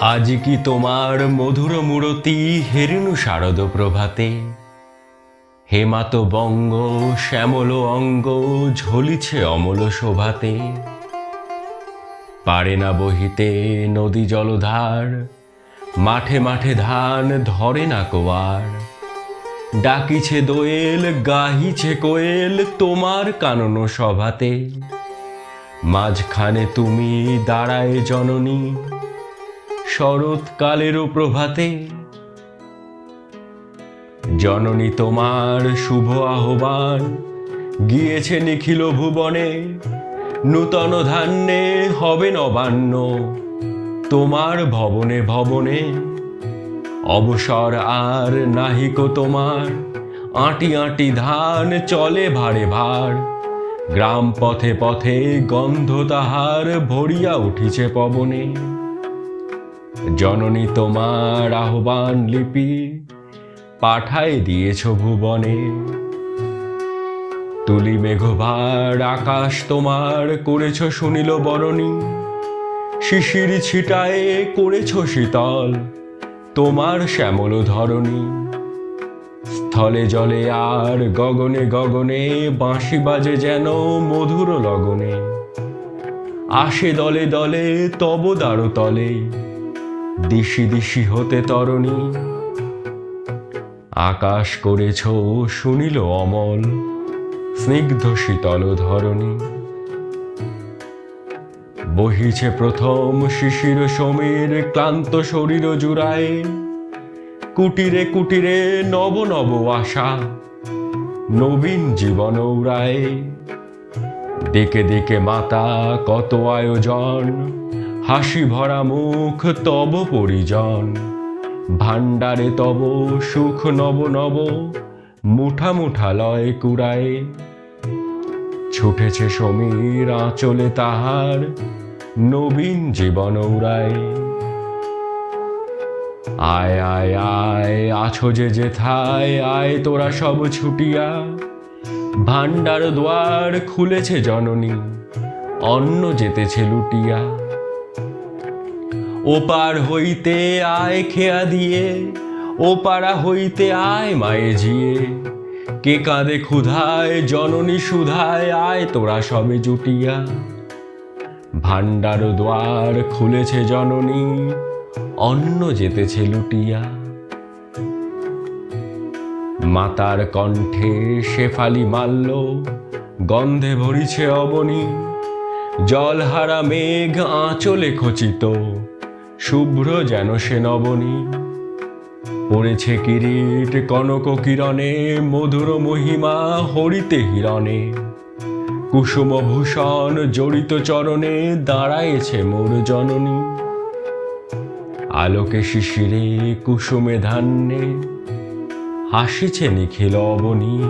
আজ কি তোমার মধুর মূরতি হেরিনু শারদ প্রভাতে? হেমাত বঙ্গ, শ্যামল অঙ্গ ঝলিছে অমল শোভাতে। পারে না বহিতে নদী জলধার, মাঠে মাঠে ধান ধরে না কোয়ার। ডাকিছে দোয়েল, গাহিছে কোয়েল তোমার কানন সভাতে। মাঝখানে তুমি দাঁড়ায় জননী শরৎকালেরও প্রভাতে। জননী তোমার শুভ আহ্বান, গিয়েছে নিখিল ভুবনে। নূতন ধান্যে হবে নবান্ন, তোমার ভবনে ভবনে। অবসর আর নাহিক তোমার, আঁটি আঁটি ধান চলে ভারে ভার। গ্রাম পথে পথে গন্ধ তাহার ভরিয়া উঠিছে পবনে। জননী তোমার আহ্বান লিপি পাঠায় দিয়েছ ভুবনে। তুলি মেঘভার আকাশ তোমার করেছ শুনিল বরণী। শিশির ছিটায়ে করেছ শীতল তোমার শ্যামল ধরণী। স্থলে জলে আর গগনে গগনে বাঁশি বাজে যেন মধুর লগনে। আসে দলে দলে তব দারু তলে দিশি দিশি হতে তরণী। আকাশ করেছ শুনিল অমল, স্নিগ্ধ শীতল ধরণী। বহিছে প্রথম শিশির সমীর, ক্লান্ত শরীর জুড়ায়। কুটিরে কুটিরে নব নব আশা, নবীন জীবন উড়ায়। দিকে দিকে মাতা কত আয়োজন হাসি ভরা মুখ, তব পরিজন। ভাণ্ডারে তব সুখ, নব নব, মুঠা মুঠা লয় কুড়ায়। ছুটেছে সমীর আঁচলে তাহার নবীন জীবন উড়ায়। আয় আয় আয়, আছো যে যে যেথায়, আয় তোরা সব ছুটিয়া। ভাণ্ডার দ্বার খুলেছে জননী, অন্ন যেতেছে লুটিয়া। ওপার হইতে আয় খেয়া দিয়ে ও ওপারা হইতে আয় মায়ে জিয়ে। কে কাঁদে ক্ষুধায়, জননী সুধায়, আয় তোরা সবে জুটিয়া। ভাণ্ডার দ্বার খুলেছে জননী, অন্ন যেতেছে লুটিয়া। মাতার কণ্ঠে শেফালি মাল্য, গন্ধে ভরিছে অবনী। জলহারা মেঘ আঁচলে খচিত। শুভ্র যেন সে নবনী। পড়েছে কিরিট কনক কিরণে, মধুর মহিমা হরিতে হিরণে। কুসুম ভূষণ জড়িত চরণে দাঁড়ায়েছে মোর জননী। আলোকে শিশিরে কুসুমে ধান্যে, হাসিছে নিখিল অবনী।